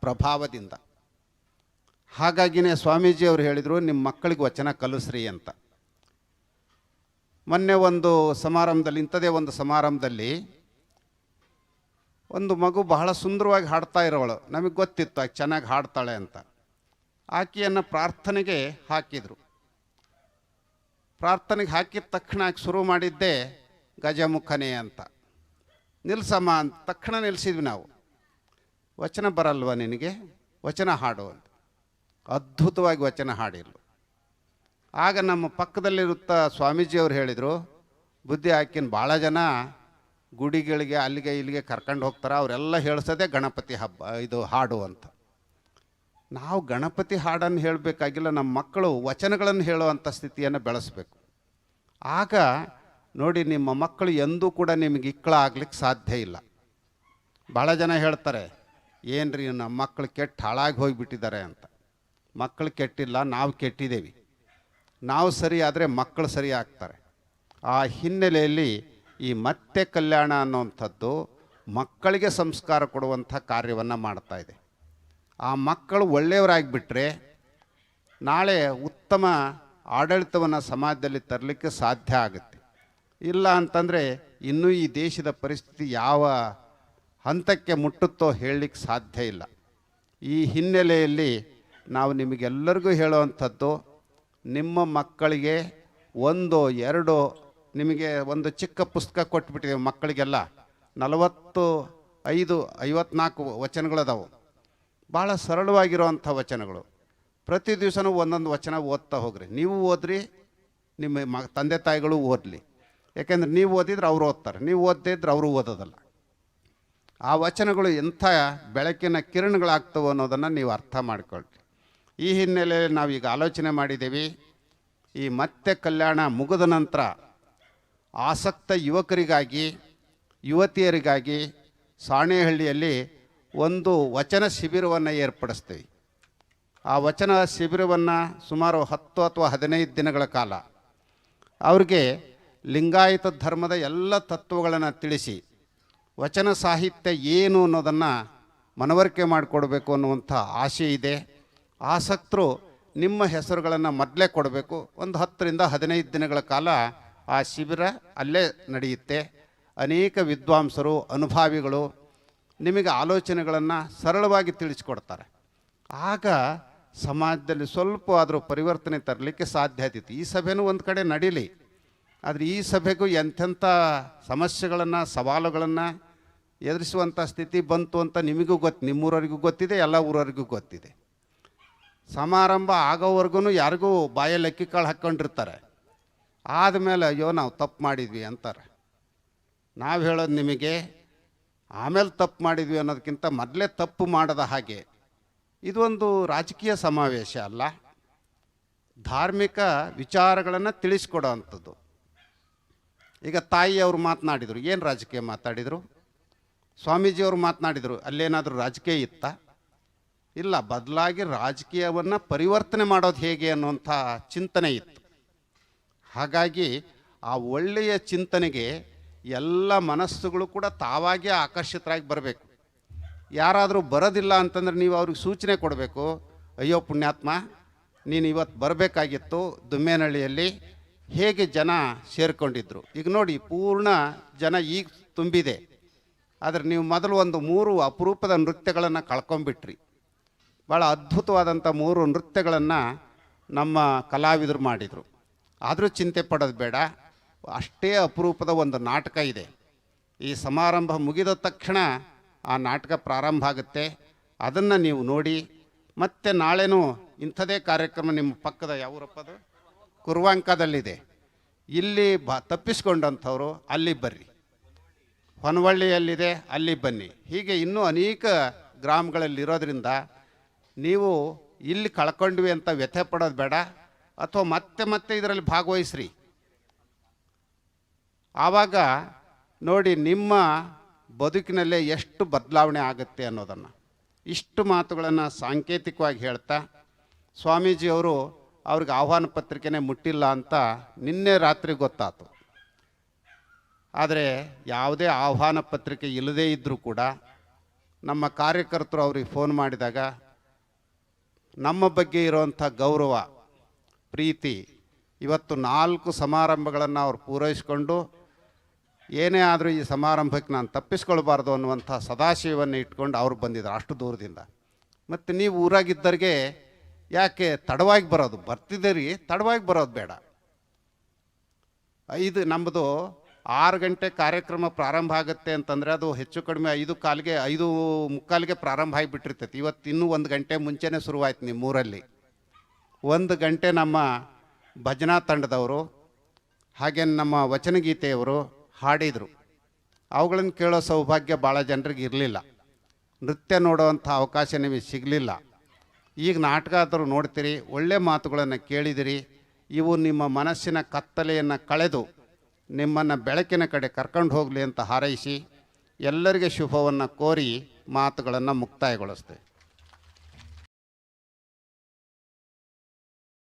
Speaker 1: ಪ್ರಭಾವದಿಂದ. ಹಾಗಾಗಿನೇ ಸ್ವಾಮೀಜಿ ಅವರು ಹೇಳಿದರು ನಿಮ್ಮ ಮಕ್ಕಳಿಗೆ ವಚನ ಕಲಿಸ್ರಿ ಅಂತ. ಮೊನ್ನೆ ಒಂದು ಸಮಾರಂಭದಲ್ಲಿ, ಇಂಥದೇ ಒಂದು ಸಮಾರಂಭದಲ್ಲಿ ಒಂದು ಮಗು ಬಹಳ ಸುಂದರವಾಗಿ ಹಾಡ್ತಾ ಇರೋವಳು. ನಮಗೆ ಗೊತ್ತಿತ್ತು, ಆಕೆ ಚೆನ್ನಾಗಿ ಹಾಡ್ತಾಳೆ ಅಂತ. ಆಕೆಯನ್ನು ಪ್ರಾರ್ಥನೆಗೆ ಹಾಕಿದರು. ಪ್ರಾರ್ಥನೆಗೆ ಹಾಕಿದ ತಕ್ಷಣ ಆಕೆ ಶುರು ಮಾಡಿದ್ದೆ ಗಜಮುಖನೇ ಅಂತ. ನಿಲ್ಸಮ್ಮ ಅಂತ. ತಕ್ಷಣ ನಿಲ್ಲಿಸಿದ್ವಿ ನಾವು. ವಚನ ಬರಲ್ವ ನಿನಗೆ? ವಚನ ಹಾಡು ಅಂತ. ಅದ್ಭುತವಾಗಿ ವಚನ ಹಾಡಿಲ್ಲ ಆಗ ನಮ್ಮ ಪಕ್ಕದಲ್ಲಿರುತ್ತ ಸ್ವಾಮೀಜಿಯವರು ಹೇಳಿದರು, ಬುದ್ಧಿ ಹಾಕಿನ ಭಾಳ ಜನ ಗುಡಿಗಳಿಗೆ ಅಲ್ಲಿಗೆ ಇಲ್ಲಿಗೆ ಕರ್ಕೊಂಡು ಹೋಗ್ತಾರೆ, ಅವರೆಲ್ಲ ಹೇಳಿಸೋದೇ ಗಣಪತಿ ಹಬ್ಬ, ಇದು ಹಾಡು ಅಂತ. ನಾವು ಗಣಪತಿ ಹಾಡನ್ನು ಹೇಳಬೇಕಾಗಿಲ್ಲ, ನಮ್ಮ ಮಕ್ಕಳು ವಚನಗಳನ್ನು ಹೇಳುವಂಥ ಸ್ಥಿತಿಯನ್ನು ಬೆಳೆಸಬೇಕು. ಆಗ ನೋಡಿ, ನಿಮ್ಮ ಮಕ್ಕಳು ಎಂದೂ ಕೂಡ ನಿಮಗೆ ಇಕ್ಕಳ ಆಗ್ಲಿಕ್ಕೆ ಸಾಧ್ಯ ಇಲ್ಲ. ಭಾಳ ಜನ ಹೇಳ್ತಾರೆ, ಏನ್ರಿ ನಮ್ಮ ಮಕ್ಕಳು ಕೆಟ್ಟ ಹಾಳಾಗಿ ಹೋಗಿಬಿಟ್ಟಿದ್ದಾರೆ ಅಂತ. ಮಕ್ಕಳು ಕೆಟ್ಟಿಲ್ಲ, ನಾವು ಕೆಟ್ಟಿದ್ದೇವೆ. ನಾವು ಸರಿ ಆದರೆ ಮಕ್ಕಳು ಸರಿ ಆಗ್ತಾರೆ. ಆ ಹಿನ್ನೆಲೆಯಲ್ಲಿ ಈ ಮತ್ತೆ ಕಲ್ಯಾಣ ಅನ್ನುವಂಥದ್ದು ಮಕ್ಕಳಿಗೆ ಸಂಸ್ಕಾರ ಕೊಡುವಂಥ ಕಾರ್ಯವನ್ನು ಮಾಡ್ತಾ ಇದೆ. ಆ ಮಕ್ಕಳು ಒಳ್ಳೆಯವರಾಗಿಬಿಟ್ರೆ ನಾಳೆ ಉತ್ತಮ ಆಡಳಿತವನ್ನು ಸಮಾಜದಲ್ಲಿ ತರಲಿಕ್ಕೆ ಸಾಧ್ಯ ಆಗುತ್ತೆ. ಇಲ್ಲ ಅಂತಂದರೆ ಇನ್ನೂ ಈ ದೇಶದ ಪರಿಸ್ಥಿತಿ ಯಾವ ಹಂತಕ್ಕೆ ಮುಟ್ಟುತ್ತೋ ಹೇಳಲಿಕ್ಕೆ ಸಾಧ್ಯ ಇಲ್ಲ. ಈ ಹಿನ್ನೆಲೆಯಲ್ಲಿ ನಾವು ನಿಮಗೆಲ್ಲರಿಗೂ ಹೇಳುವಂಥದ್ದು, ನಿಮ್ಮ ಮಕ್ಕಳಿಗೆ ಒಂದು, ಎರಡು, ನಿಮಗೆ ಒಂದು ಚಿಕ್ಕ ಪುಸ್ತಕ ಕೊಟ್ಬಿಟ್ಟಿದ್ದೀವಿ ಮಕ್ಕಳಿಗೆಲ್ಲ. ನಲವತ್ತು, ಐದು, ಐವತ್ನಾಲ್ಕು ವಚನಗಳದಾವು. ಭಾಳ ಸರಳವಾಗಿರುವಂಥ ವಚನಗಳು. ಪ್ರತಿ ದಿವಸನೂ ಒಂದೊಂದು ವಚನ ಓದ್ತಾ ಹೋಗ್ರಿ. ನೀವು ಓದ್ರಿ, ನಿಮ್ಮ ಮ, ತಂದೆ ತಾಯಿಗಳು ಓದಲಿ. ಯಾಕೆಂದ್ರೆ ನೀವು ಓದಿದ್ರೆ ಅವರು ಓದ್ತಾರೆ. ನೀವು ಓದದೇ ಇದ್ರೆ ಅವರು ಓದೋದಲ್ಲ. ಆ ವಚನಗಳು ಎಂಥ ಬೆಳಕಿನ ಕಿರಣಗಳಾಗ್ತವೆ ಅನ್ನೋದನ್ನು ನೀವು ಅರ್ಥ ಮಾಡ್ಕೊಳ್ರಿ. ಈ ಹಿನ್ನೆಲೆಯಲ್ಲಿ ನಾವೀಗ ಆಲೋಚನೆ ಮಾಡಿದ್ದೀವಿ. ಈ ಮತ್ತೆ ಕಲ್ಯಾಣ ಮುಗಿದ ನಂತರ ಆಸಕ್ತ ಯುವಕರಿಗಾಗಿ, ಯುವತಿಯರಿಗಾಗಿ ಸಾಣೇಹಳ್ಳಿಯಲ್ಲಿ ಒಂದು ವಚನ ಶಿಬಿರವನ್ನು ಏರ್ಪಡಿಸ್ತೀವಿ. ಆ ವಚನ ಶಿಬಿರವನ್ನು ಸುಮಾರು ಹತ್ತು ಅಥವಾ ಹದಿನೈದು ದಿನಗಳ ಕಾಲ ಅವ್ರಿಗೆ ಲಿಂಗಾಯತ ಧರ್ಮದ ಎಲ್ಲ ತತ್ವಗಳನ್ನು ತಿಳಿಸಿ, ವಚನ ಸಾಹಿತ್ಯ ಏನು ಅನ್ನೋದನ್ನು ಮನವರಿಕೆ ಮಾಡಿಕೊಡ್ಬೇಕು ಅನ್ನುವಂಥ ಆಸೆ ಇದೆ. ಆಸಕ್ತರು ನಿಮ್ಮ ಹೆಸರುಗಳನ್ನು ಮೊದಲೇ ಕೊಡಬೇಕು. ಒಂದು ಹತ್ತರಿಂದ ಹದಿನೈದು ದಿನಗಳ ಕಾಲ ಆ ಶಿಬಿರ ಅಲ್ಲೇ ನಡೆಯುತ್ತೆ. ಅನೇಕ ವಿದ್ವಾಂಸರು, ಅನುಭಾವಿಗಳು ನಿಮಗೆ ಆಲೋಚನೆಗಳನ್ನು ಸರಳವಾಗಿ ತಿಳಿಸ್ಕೊಡ್ತಾರೆ. ಆಗ ಸಮಾಜದಲ್ಲಿ ಸ್ವಲ್ಪ ಆದರೂ ಪರಿವರ್ತನೆ ತರಲಿಕ್ಕೆ ಸಾಧ್ಯ ಆಗ್ತಿತ್ತು. ಈ ಸಭೆನೂ ಒಂದು ಕಡೆ ನಡೀಲಿ. ಆದರೆ ಈ ಸಭೆಗೂ ಎಂಥೆಂಥ ಸಮಸ್ಯೆಗಳನ್ನು, ಸವಾಲುಗಳನ್ನು ಎದುರಿಸುವಂಥ ಸ್ಥಿತಿ ಬಂತು ಅಂತ ನಿಮಗೂ ಗೊತ್ತು ನಿಮ್ಮೂರವರಿಗೂ ಗೊತ್ತಿದೆ, ಎಲ್ಲ ಊರವರಿಗೂ ಗೊತ್ತಿದೆ. ಸಮಾರಂಭ ಆಗೋವರೆಗೂ ಯಾರಿಗೂ ಬಾಯಲ್ಲಿ ಅಕ್ಕಿ ಕಾಳು ಹಾಕ್ಕೊಂಡಿರ್ತಾರೆ ಆದಮೇಲೆ ಅಯ್ಯೋ ನಾವು ತಪ್ಪು ಮಾಡಿದ್ವಿ ಅಂತಾರೆ. ನಾವು ಹೇಳೋದು ನಿಮಗೆ, ಆಮೇಲೆ ತಪ್ಪು ಮಾಡಿದ್ವಿ ಅನ್ನೋದಕ್ಕಿಂತ ಮೊದಲೇ ತಪ್ಪು ಮಾಡದ ಹಾಗೆ. ಇದೊಂದು ರಾಜಕೀಯ ಸಮಾವೇಶ ಅಲ್ಲ. ಧಾರ್ಮಿಕ ವಿಚಾರಗಳನ್ನು ತಿಳಿಸ್ಕೊಡೋ ಅಂಥದ್ದು ಈಗ ತಾಯಿಯವರು ಮಾತನಾಡಿದರು, ಏನು ರಾಜಕೀಯ ಮಾತಾಡಿದರು ಸ್ವಾಮೀಜಿಯವರು ಮಾತನಾಡಿದರು, ಅಲ್ಲೇನಾದರೂ ರಾಜಕೀಯ ಇತ್ತ? ಇಲ್ಲ, ಬದಲಾಗಿ ರಾಜಕೀಯವನ್ನು ಪರಿವರ್ತನೆ ಮಾಡೋದು ಹೇಗೆ ಅನ್ನುವಂಥ ಚಿಂತನೆ ಇತ್ತು. ಹಾಗಾಗಿ ಆ ಒಳ್ಳೆಯ ಚಿಂತನೆಗೆ ಎಲ್ಲ ಮನಸ್ಸುಗಳು ಕೂಡ ತಾವಾಗೇ ಆಕರ್ಷಿತರಾಗಿ ಬರಬೇಕು. ಯಾರಾದರೂ ಬರೋದಿಲ್ಲ ಅಂತಂದ್ರೆ ನೀವು ಅವ್ರಿಗೆ ಸೂಚನೆ ಕೊಡಬೇಕು, ಅಯ್ಯೋ ಪುಣ್ಯಾತ್ಮ, ನೀನು ಇವತ್ತು ಬರಬೇಕಾಗಿತ್ತು ದುಮ್ಮೇನಹಳ್ಳಿಯಲ್ಲಿ, ಹೇಗೆ ಜನ ಸೇರಿಕೊಂಡಿದ್ರು? ಈಗ ನೋಡಿ, ಪೂರ್ಣ ಜನ ಈಗ ತುಂಬಿದೆ. ಆದರೆ ನೀವು ಮೊದಲು ಒಂದು ಮೂರು ಅಪರೂಪದ ನೃತ್ಯಗಳನ್ನು ಕಳ್ಕೊಂಬಿಟ್ರಿ ಭಾಳ ಅದ್ಭುತವಾದಂಥ ಮೂರು ನೃತ್ಯಗಳನ್ನು ನಮ್ಮ ಕಲಾವಿದರು ಮಾಡಿದರು. ಆದರೂ ಚಿಂತೆ ಪಡೋದು ಬೇಡ. ಅಷ್ಟೇ ಅಪರೂಪದ ಒಂದು ನಾಟಕ ಇದೆ. ಈ ಸಮಾರಂಭ ಮುಗಿದ ತಕ್ಷಣ ಆ ನಾಟಕ ಪ್ರಾರಂಭ ಆಗುತ್ತೆ. ಅದನ್ನು ನೀವು ನೋಡಿ, ಮತ್ತೆ ನಾಳೆನೂ ಇಂಥದೇ ಕಾರ್ಯಕ್ರಮ ನಿಮ್ಮ ಪಕ್ಕದ ಯಾವೂರಪ್ಪದು ಕುರುವಾಂಕದಲ್ಲಿದೆ. ಇಲ್ಲಿ ಬ, ತಪ್ಪಿಸ್ಕೊಂಡಂಥವ್ರು ಅಲ್ಲಿ ಬರ್ರಿ. ಹೊನವಳ್ಳಿಯಲ್ಲಿದೆ, ಅಲ್ಲಿ ಬನ್ನಿ. ಹೀಗೆ ಇನ್ನೂ ಅನೇಕ ಗ್ರಾಮಗಳಲ್ಲಿರೋದ್ರಿಂದ ನೀವು ಇಲ್ಲಿ ಕಳ್ಕೊಂಡ್ವಿ ಅಂತ ವ್ಯಥೆ ಪಡೋದು ಬೇಡ, ಅಥವಾ ಮತ್ತೆ ಮತ್ತೆ ಇದರಲ್ಲಿ ಭಾಗವಹಿಸ್ರಿ. ಆವಾಗ ನೋಡಿ ನಿಮ್ಮ ಬದುಕಿನಲ್ಲೇ ಎಷ್ಟು ಬದಲಾವಣೆ ಆಗುತ್ತೆ ಅನ್ನೋದನ್ನು. ಇಷ್ಟು ಮಾತುಗಳನ್ನು ಸಾಂಕೇತಿಕವಾಗಿ ಹೇಳ್ತಾ ಸ್ವಾಮೀಜಿಯವರು ಅವ್ರಿಗೆ ಆಹ್ವಾನ ಪತ್ರಿಕೆನೇ ಮುಟ್ಟಿಲ್ಲ ಅಂತ ನಿನ್ನೆ ರಾತ್ರಿ ಗೊತ್ತಾತು. ಆದರೆ ಯಾವುದೇ ಆಹ್ವಾನ ಪತ್ರಿಕೆ ಇಲ್ಲದೇ ಇದ್ದರೂ ಕೂಡ ನಮ್ಮ ಕಾರ್ಯಕರ್ತರು ಅವ್ರಿಗೆ ಫೋನ್ ಮಾಡಿದಾಗ ನಮ್ಮ ಬಗ್ಗೆ ಇರುವಂಥ ಗೌರವ, ಪ್ರೀತಿ ಇವತ್ತು ನಾಲ್ಕು ಸಮಾರಂಭಗಳನ್ನು ಅವ್ರು ಪೂರೈಸಿಕೊಂಡು ಏನೇ ಆದರೂ ಈ ಸಮಾರಂಭಕ್ಕೆ ನಾನು ತಪ್ಪಿಸ್ಕೊಳ್ಬಾರ್ದು ಅನ್ನುವಂಥ ಸದಾಶಯವನ್ನು ಇಟ್ಕೊಂಡು ಅವ್ರು ಬಂದಿದ್ದಾರೆ ಅಷ್ಟು ದೂರದಿಂದ. ಮತ್ತು ನೀವು ಊರಾಗಿದ್ದರಿಗೆ ಯಾಕೆ ತಡವಾಗಿ ಬರೋದು? ಬರ್ತಿದ್ದೀರಿ, ತಡವಾಗಿ ಬರೋದು ಬೇಡ. ಐದು, ನಮ್ಮದು ಆರು ಗಂಟೆ ಕಾರ್ಯಕ್ರಮ ಪ್ರಾರಂಭ ಆಗುತ್ತೆ ಅಂತಂದರೆ ಅದು ಹೆಚ್ಚು ಕಡಿಮೆ ಐದು ಕಾಲಿಗೆ, ಐದು ಮುಕ್ಕಾಲಿಗೆ ಪ್ರಾರಂಭ ಆಗಿಬಿಟ್ಟಿರ್ತೈತಿ. ಇವತ್ತು ಇನ್ನೂ ಒಂದು ಗಂಟೆ ಮುಂಚೆನೇ ಶುರುವಾಯ್ತು ನಿಮ್ಮೂರಲ್ಲಿ. ಒಂದು ಗಂಟೆ ನಮ್ಮ ಭಜನಾ ತಂಡದವರು, ಹಾಗೆ ನಮ್ಮ ವಚನಗೀತೆಯವರು ಹಾಡಿದರು. ಅವುಗಳನ್ನು ಕೇಳೋ ಸೌಭಾಗ್ಯ ಭಾಳ ಜನರಿಗೆ ಇರಲಿಲ್ಲ. ನೃತ್ಯ ನೋಡುವಂಥ ಅವಕಾಶ ನಿಮಗೆ ಸಿಗಲಿಲ್ಲ. ಈಗ ನಾಟಕ ಆದರೂ ನೋಡ್ತೀರಿ, ಒಳ್ಳೆ ಮಾತುಗಳನ್ನು ಕೇಳಿದಿರಿ. ಇವು ನಿಮ್ಮ ಮನಸ್ಸಿನ ಕತ್ತಲೆಯನ್ನು ಕಳೆದು ನಿಮ್ಮನ್ನು ಬೆಳಕಿನ ಕಡೆ ಕರ್ಕೊಂಡು ಹೋಗಲಿ ಅಂತ ಹಾರೈಸಿ ಎಲ್ಲರಿಗೆ ಶುಭವನ್ನು ಕೋರಿ ಮಾತುಗಳನ್ನು ಮುಕ್ತಾಯಗೊಳಿಸ್ತೇವೆ